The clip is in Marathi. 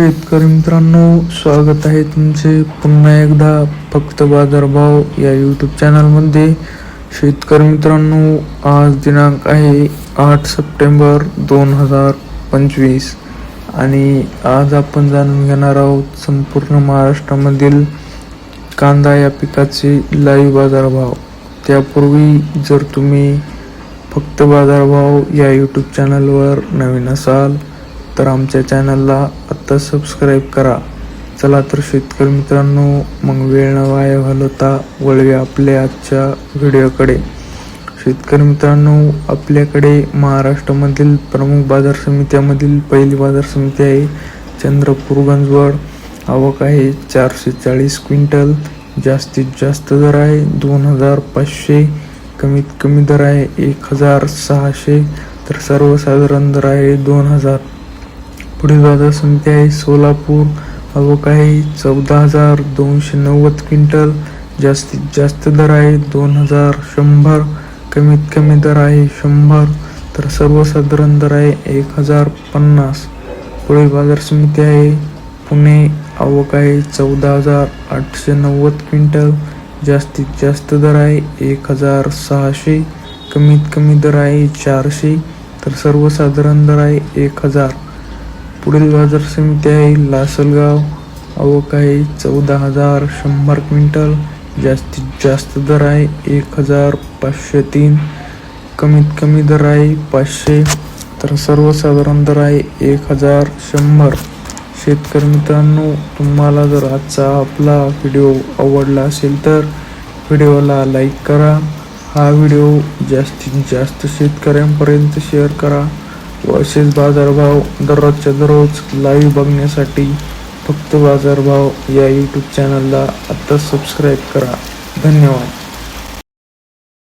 शेतकरी मित्रांनो स्वागत आहे तुमचे पुन्हा एकदा फक्त बाजारभाव या यूट्यूब चॅनलमध्ये शेतकरी मित्रांनो आज दिनांक आहे आठ सप्टेंबर दोन हजार पंचवीस आणि आज आपण जाणून घेणार आहोत संपूर्ण महाराष्ट्रामधील कांदा या पिकाचे लाईव्ह बाजारभाव त्यापूर्वी जर तुम्ही फक्त बाजारभाव या यूट्यूब चॅनलवर नवीन असाल तर आमच्या चॅनलला आत्ता सबस्क्राईब करा. चला तर शेतकरी मित्रांनो मग वेळ न वाया घालवता वळव्या आपल्या आजच्या व्हिडिओकडे. शेतकरी मित्रांनो आपल्याकडे महाराष्ट्रामधील प्रमुख बाजार समित्यामधील पहिली बाजार समिती आहे चंद्रपूर गंजवड. आवक आहे चारशे चाळीस क्विंटल. जास्तीत जास्त दर आहे दोन हजार पाचशे. कमीत कमी दर आहे एक हजार सहाशे. तर सर्वसाधारण दर आहे दोन हजार पुढील बाजार समिती आहे सोलापूर. आवक आहे चौदा हजार दोनशे नव्वद क्विंटल. जास्तीत जास्त दर आहे दोन हजार शंभर. कमीत कमी दर आहे शंभर. तर सर्वसाधारण दर आहे एक हजार पन्नास. पुढील बाजार समिती आहे पुणे. आवक आहे चौदा हजार आठशे नव्वद क्विंटल. जास्तीत जास्त दर आहे एक हजार सहाशे. कमीत कमी दर आहे चारशे. तर सर्वसाधारण दर आहे एक हजार. पुढील बाजार समिती आहे लासलगाव. आवक आहे चौदा हजार शंभर क्विंटल. जास्तीत जास्त दर आहे एक हजार पाचशे तीन. कमीत कमी दर आहे पाचशे. तर सर्वसाधारण दर आहे एक हजार शंभर. शेतकरी मित्रांनो तुम्हाला जर आजचा आपला व्हिडिओ आवडला असेल तर व्हिडिओला लाईक करा. हा व्हिडिओ जास्तीत जास्त शेतकऱ्यांपर्यंत शेअर करा. व असेच बाजारभाव दररोजच्या दररोज लाईव्ह बघण्यासाठी फक्त बाजारभाव या यूट्यूब चॅनलला आत्ता सबस्क्राईब करा. धन्यवाद.